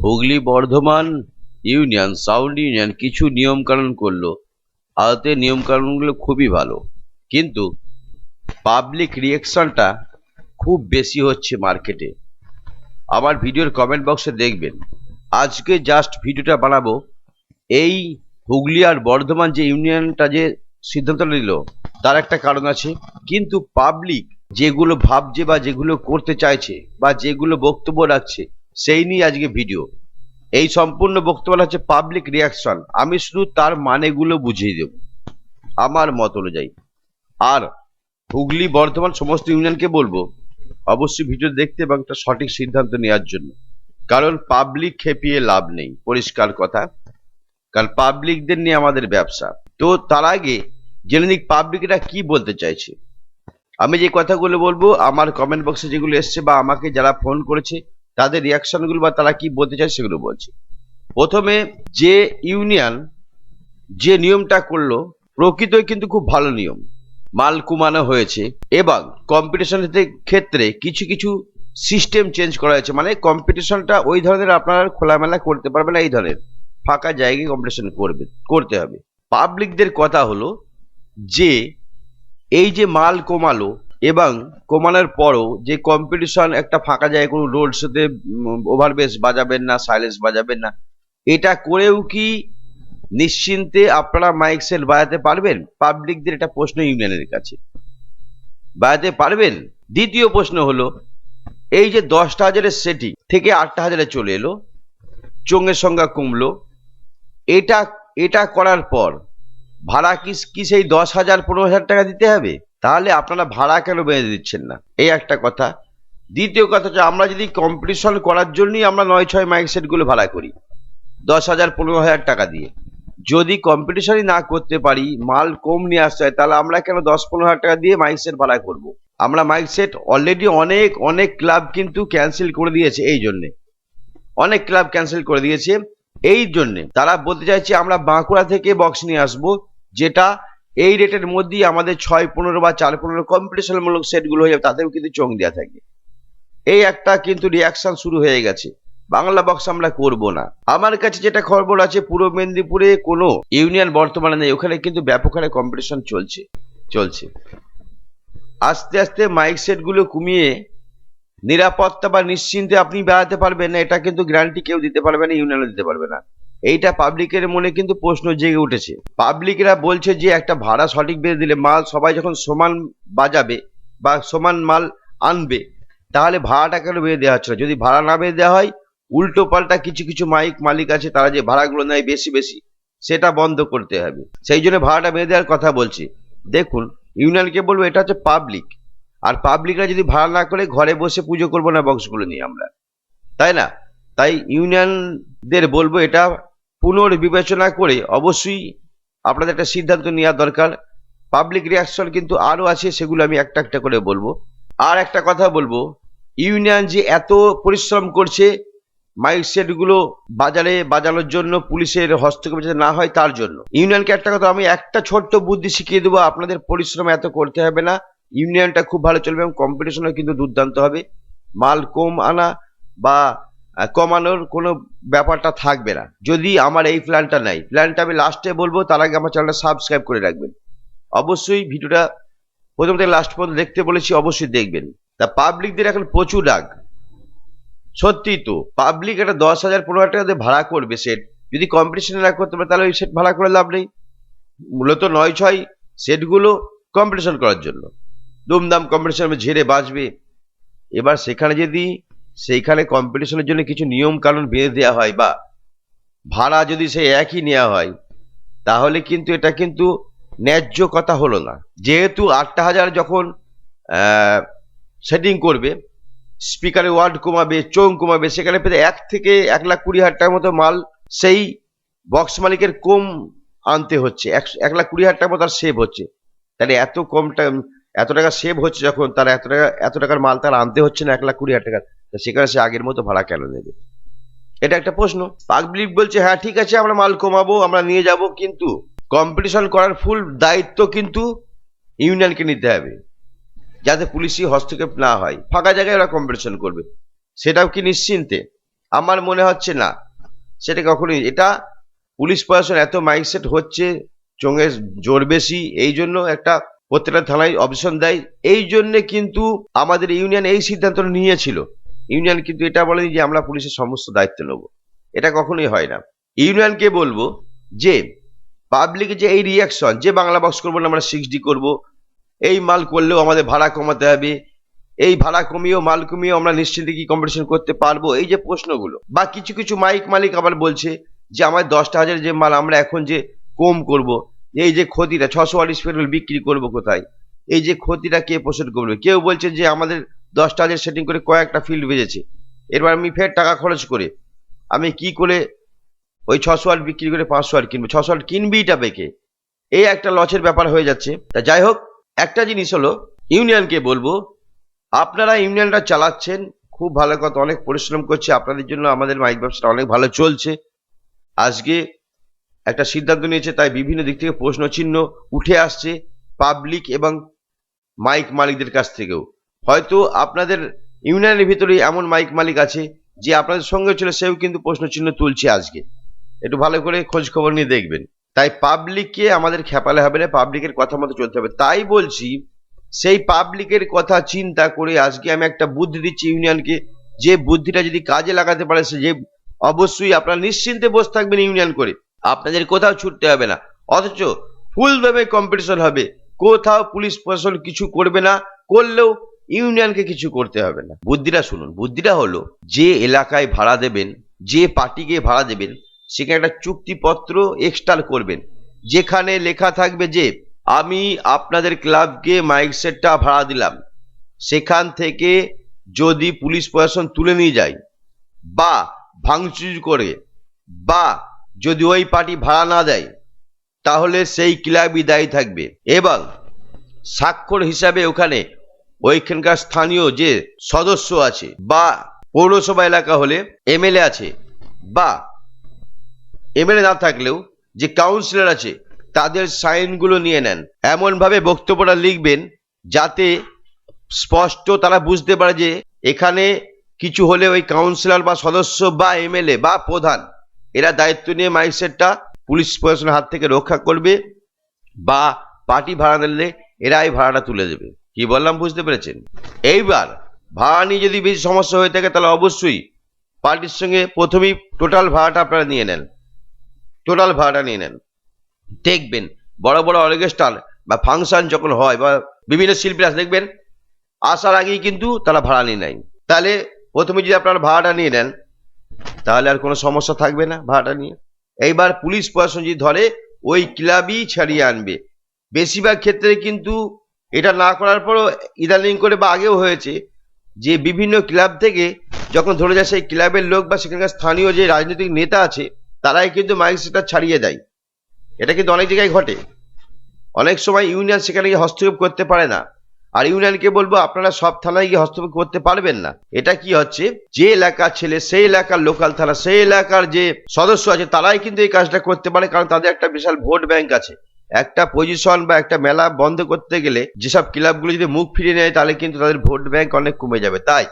Hooghly Bardhaman union, sound union কিছু নিয়মকানুন করল। আদতে নিয়মকানুনগুলো খুবই ভালো। কিন্তু পাবলিক রিয়েকশনটা খুব বেশি হচ্ছে মার্কেটে আমার ভিডিওর কমেন্ট বক্সে দেখবেন। আজকে জাস্ট ভিডিওটা বানাবো। এই হুগলি আর বর্ধমান যে ইউনিয়নটা যে সিদ্ধান্ত নিল, তার একটা কারণ আছে। কিন্তু পাবলিক যেগুলো ভাবছে বা যেগুলো করতে চাইছে বা যেগুলো বক্তব্য রাখছে সেই নিয়ে আজকে ভিডিও। এই সম্পূর্ণ বক্তব্য হচ্ছে পাবলিক রিয়াকশন আমি শুধু তার মানেগুলো বুঝিয়ে দেব, আমার মত অনুযায়ী। আর হুগলি বর্ধমান সমস্ত ইউনিয়নকে বলব, অবশ্যই ভিডিও দেখতে এবং একটা সঠিক সিদ্ধান্ত নেওয়ার জন্য। কারণ পাবলিক খেপিয়ে লাভ নেই, পরিষ্কার কথা। কারণ পাবলিকদের নিয়ে আমাদের ব্যবসা। তো তার আগে জেনে নিক পাবলিকরা কি বলতে চাইছে। আমি যে কথাগুলো বলব, আমার কমেন্ট বক্সে যেগুলো এসছে বা আমাকে যারা ফোন করেছে তাদের রিয়াকশনগুলো বা তারা কি বলতে চায় সেগুলো বলছি। প্রথমে যে ইউনিয়ন যে নিয়মটা করল, প্রকৃতই কিন্তু খুব ভালো নিয়ম। মাল কমানো হয়েছে এবং কম্পিটিশনের ক্ষেত্রে কিছু কিছু সিস্টেম চেঞ্জ করা হয়েছে। মানে কম্পিটিশনটা ওই ধরনের আপনারা খোলামেলা করতে পারবেন না, এই ধরনের ফাঁকা জায়গায় কম্পিটিশন করবে, করতে হবে। পাবলিকদের কথা হলো যে, এই যে মাল কমালো এবং কমানোর পরও যে কম্পিটিশন একটা ফাঁকা জায়গায় কোনো রোড শোতে ওভারবেস বাজাবেন না সাইলেন্স বাজাবেন না, এটা করেও কি নিশ্চিন্তে আপনারা মাইক সেল বাজাতে পারবেন? পাবলিকদের এটা প্রশ্ন ইউনিয়নের কাছে। বাজাতে পারবেন? দ্বিতীয় প্রশ্ন হলো, এই যে দশটা হাজারের সেটি থেকে আটটা হাজারে চলে এলো, চোঙের সংখ্যা কমলো, এটা এটা করার পর ভাড়া কি কি সেই দশ হাজার, পনেরো হাজার টাকা দিতে হবে? তাহলে আপনারা ভাড়া কেন বেঁধে দিচ্ছেন না? এই একটা কথা। দ্বিতীয় কথা হচ্ছে, আমরা যদি কম্পিটিশন করার জন্যই আমরা নয় ছয় মাইক সেটগুলো ভাড়া করি, দশ হাজার, পনেরো হাজার টাকা দিয়ে। যদি কম্পিটিশনই না করতে পারি, মাল কম নিয়ে আসতে হয়, তাহলে আমরা কেন দশ, পনেরো হাজার টাকা দিয়ে মাইক সেট ভাড়া করব। আমরা মাইক সেট অলরেডি অনেক অনেক ক্লাব কিন্তু ক্যান্সেল করে দিয়েছে এই জন্যে। অনেক ক্লাব ক্যান্সেল করে দিয়েছে এই জন্যে। তারা বলতে চাইছে, আমরা বাঁকুড়া থেকে বক্স নিয়ে আসব, যেটা এই রেটের মধ্যেই আমাদের ছয় পনেরো বা চার পনেরো কম্পিটিশনমূলক সেটগুলো হয়ে যাবে, তাতেও কিন্তু চোখ দেওয়া থাকে। এই একটা কিন্তু রিয়াকশন শুরু হয়ে গেছে। বাংলা বক্স আমরা করব না। আমার কাছে যেটা খবর আছে, পূর্ব মেদিনীপুরে কোনো ইউনিয়ন বর্তমানে নেই। ওখানে কিন্তু ব্যাপক হারে কম্পিটিশন চলছে চলছে। আস্তে আস্তে মাইক সেটগুলো কমিয়ে নিরাপত্তা বা নিশ্চিন্তে আপনি বেড়াতে পারবেন না, এটা কিন্তু গ্যারান্টি কেউ দিতে পারবে না ইউনিয়নও দিতে পারবে না। এইটা পাবলিকের মনে কিন্তু প্রশ্ন জেগে উঠেছে। পাবলিকরা বলছে যে, একটা ভাড়া সঠিক বেঁধে দিলে মাল সবাই যখন সমান বাজাবে বা সমান মাল আনবে, তাহলে ভাড়াটা কেন বেঁধে দেওয়া হচ্ছে যদি ভাড়া না বেঁধে দেওয়া হয়, উল্টো পাল্টা কিছু কিছু মাইক মালিক আছে, তারা যে ভাড়াগুলো নেয় বেশি বেশি, সেটা বন্ধ করতে হবে। সেই জন্য ভাড়াটা বেঁধে দেওয়ার কথা বলছি। দেখুন, ইউনিয়নকে বলব, এটা হচ্ছে পাবলিক আর পাবলিকরা যদি ভাড়া না করে ঘরে বসে পুজো করব না বক্সগুলো নিয়ে আমরা। তাই না? তাই ইউনিয়নদের বলব, এটা পুনর্বিবেচনা করে অবশ্যই আপনাদের একটা সিদ্ধান্ত নেওয়া দরকার। পাবলিক রিয়াকশন কিন্তু আরও আছে, সেগুলো আমি একটা একটা করে বলব। আর একটা কথা বলব, ইউনিয়ন যে এত পরিশ্রম করছে মাইক সেটগুলো বাজারে বাজানোর জন্য, পুলিশের হস্তক্ষেপ যাতে না হয় তার জন্য। ইউনিয়নকে একটা কথা, আমি একটা ছোট্ট বুদ্ধি শিখিয়ে দেবো, আপনাদের পরিশ্রম এত করতে হবে না। ইউনিয়নটা খুব ভালো চলবে এবং কম্পিটিশনও কিন্তু দুর্দান্ত হবে। মাল কম আনা বা কমানোর কোনো ব্যাপারটা থাকবে না। যদি আমার এই প্ল্যানটা নাই প্ল্যানটা আমি লাস্টে বলব, তার আগে আমার চ্যানেলটা সাবস্ক্রাইব করে রাখবেন। অবশ্যই ভিডিওটা প্রথম থেকে লাস্ট পর্যন্ত দেখতে বলেছি, অবশ্যই দেখবেন। তা পাবলিকদের এখন প্রচুর রাগ। সত্যি তো পাবলিক একটা দশ হাজার পনেরো হাজার টাকা ভাড়া করবে সেট যদি কম্পিটিশনে না করতে পারে, তাহলে ওই সেট ভাড়া করে লাভ নেই। মূলত নয় ছয় সেটগুলো কম্পিটিশন করার জন্য। দুমদাম কম্পিটিশন ঝেড়ে বাঁচবে। এবার সেখানে যদি সেইখানে কম্পিটিশনের জন্য কিছু নিয়ম কানুন বেঁধে দেওয়া হয় বা ভাড়া যদি সেই একই নেওয়া হয়, তাহলে কিন্তু এটা কিন্তু ন্যায্য কথা হলো না। যেহেতু আটটা হাজার যখন সেটিং করবে স্পিকারের ওয়ার্ড কমাবে চোং কমাবে, সেখানে প্রায় এক থেকে এক লাখ কুড়ি হাজার টাকার মতো মাল সেই বক্স মালিকের কম আনতে হচ্ছে। এক লাখ কুড়ি হাজার টাকার মতো তার সেভ হচ্ছে। তাহলে এত কম টাকা, এত টাকা সেভ হচ্ছে যখন তার এত টাকা, এত টাকার মাল তার আনতে হচ্ছে না এক লাখ কুড়ি হাজার টাকা তা সেখানে সে আগের মতো ভাড়া কেন নেবে? এটা একটা প্রশ্ন। পাবলিক বলছে হ্যাঁ ঠিক আছে, আমরা মাল কমাবো, আমরা নিয়ে যাব, কিন্তু কম্পিটিশন করার ফুল দায়িত্ব কিন্তু ইউনিয়নকে নিতে হবে। যাতে পুলিশি হস্তক্ষেপ না হয়। ফাঁকা জায়গায় ওরা কম্পিটিশন করবে। সেটাও কি নিশ্চিন্তে? আমার মনে হচ্ছে না। সেটা কখনোই এটা পুলিশ প্রশাসন এত মাইন্ডসেট হচ্ছে চোঙে জোর বেশি, এই জন্য একটা প্রত্যেকটা থানায় অপশন দেয়। এই জন্য কিন্তু আমাদের ইউনিয়ন এই সিদ্ধান্ত নিয়েছিল। ইউনিয়ন কিন্তু এটা বলেনি যে আমরা পুলিশের সমস্ত দায়িত্ব নেব। এটা কখনোই হয় না। ইউনিয়নকে বলব যে পাবলিকের যে এই রিয়াকশন যে বাংলা বক্স করব না আমরা সিক্স ডি করব, এই মাল করলেও আমাদের ভাড়া কমাতে হবে। এই ভাড়া কমিয়েও, মাল কমিয়েও আমরা নিশ্চিন্তে কি কম্পিটিশন করতে পারব? এই যে প্রশ্নগুলো। বা কিছু কিছু মাইক মালিক আবার বলছে যে, আমার দশটা হাজার যে মাল আমরা এখন যে কম করব, এই যে ক্ষতিটা, ছশো আলিশ পেট্রোল বিক্রি করব কোথায়? এই যে ক্ষতিটা কে পোষণ করবে? কেউ বলছে যে, আমাদের দশটা হাজার সেটিং করে কয়েকটা ফিল্ড বেজেছে। এবার আমি ফের টাকা খরচ করে, আমি কি করে ওই ছশো আট বিক্রি করে পাঁচশো আট কিনবো? ছশো আট কিনবিটা বেকে। এই একটা লসের ব্যাপার হয়ে যাচ্ছে। তা যাই হোক, একটা জিনিস হলো, ইউনিয়নকে বলব, আপনারা ইউনিয়নটা চালাচ্ছেন, খুব ভালো কথা, অনেক পরিশ্রম করছে, আপনাদের জন্য আমাদের মাইক ব্যবসাটা অনেক ভালো চলছে। আজকে একটা সিদ্ধান্ত নিয়েছে, তাই বিভিন্ন দিক থেকে প্রশ্ন চিহ্ন উঠে আসছে পাবলিক এবং মাইক মালিকদের কাছ থেকেও। হয়তো আপনাদের ইউনিয়নের ভিতরে এমন মাইক মালিক আছে, যে আপনাদের সঙ্গে ছিল, সেও কিন্তু প্রশ্ন চিহ্ন তুলছে আজকে। একটু ভালো করে খোঁজ খবর নিয়ে দেখবেন। তাই পাবলিককে আমাদের খেপালে হবে না, পাবলিকের কথা মতো চলতে হবে। তাই বলছি, সেই পাবলিকের কথা চিন্তা করে আজকে আমি একটা বুদ্ধি দিচ্ছি ইউনিয়নকে, যে বুদ্ধিটা যদি কাজে লাগাতে পারে, সে যে অবশ্যই আপনারা নিশ্চিন্তে বসে থাকবেন ইউনিয়ন করে। আপনাদের কোথাও ছুটতে হবে না। অথচ ফুল ভাবে কম্পিটিশন হবে। কোথাও পুলিশ প্রশাসন কিছু করবে না, করলেও ইউনিয়নকে কিছু করতে হবে না। বুদ্ধিটা শুনুন, বুদ্ধিটা হলো যে এলাকায় ভাড়া দেবেন, যে পার্টিকে ভাড়া দেবেন, সেখানে একটা চুক্তিপত্র এক্সট্রা করবেন। যেখানে লেখা থাকবে যে, আমি আপনাদের ক্লাবকে মাইক সেটটা ভাড়া দিলাম। সেখান থেকে যদি পুলিশ প্রশাসন তুলে নিয়ে যায় বা ভাঙচুর করে বা যদি ওই পার্টি ভাড়া না দেয়, তাহলে সেই ক্লাবই দায়ী থাকবে। এবং স্বাক্ষর হিসাবে ওখানে ওইখানকার স্থানীয় যে সদস্য আছে বা পৌরসভা এলাকা হলে এমএলএ আছে বা এমএলএ না থাকলেও যে কাউন্সিলর আছে, তাদের সাইনগুলো নিয়ে নেন। এমনভাবে বক্তব্যটা লিখবেন যাতে স্পষ্ট তারা বুঝতে পারে যে এখানে কিছু হলে ওই কাউন্সিলর বা সদস্য বা এমএলএ বা প্রধান, এরা দায়িত্ব নিয়ে মাইসেটটা পুলিশ প্রশাসনের হাত থেকে রক্ষা করবে বা পার্টি ভাড়া নিলে এরাই ভাড়াটা তুলে দেবে। কি বললাম বুঝতে পেরেছেন? এইবার ভাড়া নিয়ে যদি বেশি সমস্যা হয়ে থাকে, তাহলে অবশ্যই পার্টির সঙ্গে প্রথমেই টোটাল ভাড়াটা আপনারা নিয়ে নেন। টোটাল ভাড়াটা নিয়ে নেন। দেখবেন, বড় বড় অর্কেস্ট্রাল বা ফাংশন যখন হয় বা বিভিন্ন শিল্পীরা দেখবেন, আসার আগেই কিন্তু তারা ভাড়া নিয়ে নেয়। তাহলে প্রথমে যদি আপনারা ভাড়াটা নিয়ে নেন, তাহলে আর কোনো সমস্যা থাকবে না ভাড়াটা নিয়ে। এইবার পুলিশ প্রশাসন যদি ধরে, ওই ক্লাবই ছাড়িয়ে আনবে। বেশিরভাগ ক্ষেত্রে কিন্তু এটা না করার পরও ইদানিং করে বা আগেও হয়েছে যে বিভিন্ন ক্লাব থেকে যখন ধরে যায় সেই ক্লাবের লোক বা সেখানকার স্থানীয় যে রাজনৈতিক নেতা আছে, তারাই কিন্তু মাইক সেটা ছাড়িয়ে দেয়। এটা কিন্তু অনেক জায়গায় ঘটে। অনেক সময় ইউনিয়ন সেখানে গিয়ে হস্তক্ষেপ করতে পারে না। আর ইউনিয়নকে বলব, আপনারা সব থানায় গিয়ে হস্তক্ষেপ করতে পারবেন না। এটা কি হচ্ছে? যে এলাকার ছেলে, সেই এলাকার লোকাল থানা, সেই এলাকার যে সদস্য আছে, তারাই কিন্তু এই কাজটা করতে পারে, কারণ তাদের একটা বিশাল ভোট ব্যাংক আছে। একটা পজিশন বা একটা মেলা বন্ধ করতে গেলে যেসব ক্লাবগুলো যদি মুখ ফিরিয়ে নেয়, তাহলে কিন্তু তাদের ভোট ব্যাংক অনেক কমে যাবে। তাই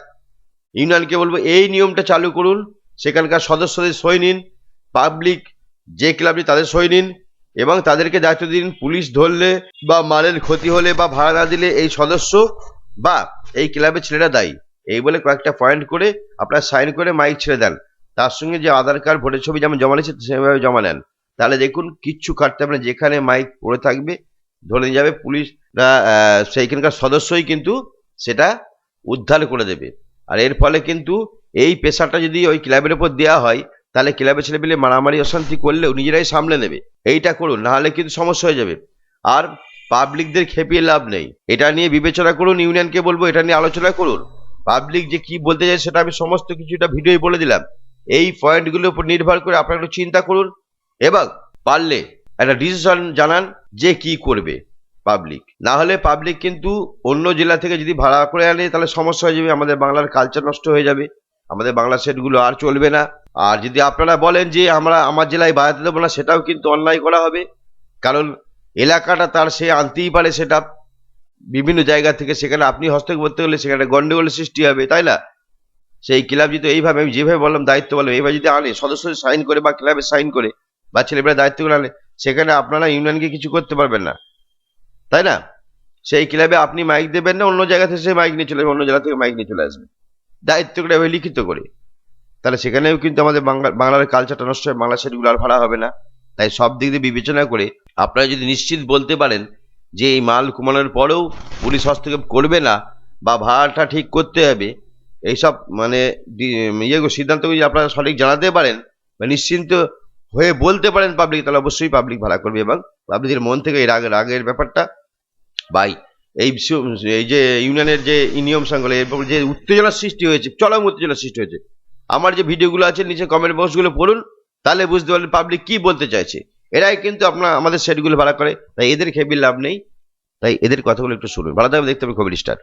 ইউনিয়নকে বলব, এই নিয়মটা চালু করুন, সেখানকার সদস্যদের সই নিন পাবলিক যে ক্লাবটি তাদের সই নিন, এবং তাদেরকে দায়িত্ব দিন পুলিশ ধরলে বা মালের ক্ষতি হলে বা ভাড়া না দিলে এই সদস্য বা এই ক্লাবের ছেলেরা দায়ী। এই বলে কয়েকটা পয়েন্ট করে আপনার সাইন করে মাইক ছেড়ে দেন। তার সঙ্গে যে আধার কার্ড ভোটের ছবি যেমন জমা নিয়েছে, সেভাবে জমা নেন। তাহলে দেখুন, কিচ্ছু কাটতে হবে না। যেখানে মাইক পড়ে থাকবে, ধরে নিয়ে যাবে পুলিশ সেইখানকার সদস্যই কিন্তু সেটা উদ্ধার করে দেবে। আর এর ফলে কিন্তু এই পেশাটা যদি ওই ক্লাবের উপর দেওয়া হয়, তাহলে ক্লাবের ছেলে পেলে মারামারি, অশান্তি করলেও নিজেরাই সামলে নেবে। এইটা করুন, নাহলে কিন্তু সমস্যা হয়ে যাবে। আর পাবলিকদের খেপিয়ে লাভ নেই। এটা নিয়ে বিবেচনা করুন, ইউনিয়নকে বলব, এটা নিয়ে আলোচনা করুন। পাবলিক যে কি বলতে চায় সেটা আমি সমস্ত কিছুটা ভিডিওই বলে দিলাম। এই পয়েন্টগুলোর উপর নির্ভর করে আপনারা একটু চিন্তা করুন। এবং পারলে একটা ডিসিশন জানান যে কি করবে পাবলিক না হলে পাবলিক কিন্তু অন্য জেলা থেকে যদি ভাড়া করে আনে, তাহলে সমস্যা হয়ে যাবে, আমাদের বাংলার কালচার নষ্ট হয়ে যাবে, আমাদের বাংলা সেটগুলো আর চলবে না। আর যদি আপনারা বলেন যে আমরা আমার জেলায় বাড়াতে দেবো না, সেটাও কিন্তু অন্যায় করা হবে। কারণ এলাকাটা তার সে আনতেই পারে সেটা। বিভিন্ন জায়গা থেকে সেখানে আপনি হস্তক্ষেপ করতে গেলে সেখানে গন্ডগোলের সৃষ্টি হবে, তাই না? সেই ক্লাব যদি এইভাবে, আমি যেভাবে বললাম, দায়িত্ব বললাম, এইভাবে যদি আনে সদস্য সাইন করে বা ক্লাবে সাইন করে বা ছেলেমেয়েরা দায়িত্ব করে আনে, সেখানে আপনারা ইউনিয়নকে কিছু করতে পারবেন না। তাই না? সেই ক্লাবে আপনি মাইক দেবেন না, অন্য জায়গা থেকে সে মাইক নিয়ে চলে অন্য জায়গা থেকে মাইক নিয়ে চলে আসবে। দায়িত্ব করে এভাবে লিখিত করে। তাহলে সেখানেও কিন্তু আমাদের বাংলা বাংলার কালচারটা নষ্ট হয়, বাংলা সেটগুলো আর ভাড়া হবে না। তাই সব দিক দিয়ে বিবেচনা করে আপনারা যদি নিশ্চিত বলতে পারেন যে এই মাল কমানোর পরেও পুলিশ হস্তক্ষেপ করবে না বা ভাড়াটা ঠিক করতে হবে, এইসব মানে ইয়ে সিদ্ধান্ত যদি আপনারা সঠিক জানাতে পারেন, বা নিশ্চিন্ত হয়ে বলতে পারেন পাবলিক তাহলে অবশ্যই পাবলিক ভাড়া করবে এবং পাবলিকের মন থেকে এই রাগ, রাগের ব্যাপারটা বাই। এই এই যে ইউনিয়নের যে নিয়ম শৃঙ্খলা এর যে উত্তেজনার সৃষ্টি হয়েছে, চরম উত্তেজনার সৃষ্টি হয়েছে। আমার যে ভিডিওগুলো আছে, নিচে কমেন্ট বক্সগুলো পড়ুন, তাহলে বুঝতে পারবেন পাবলিক কি বলতে চাইছে। এরাই কিন্তু আপনার, আমাদের সেটগুলো ভাড়া করে, তাই এদের খেবির লাভ নেই। তাই এদের কথাগুলো একটু শুনুন। ভালো থাকবে দেখতে হবে খবর স্টার।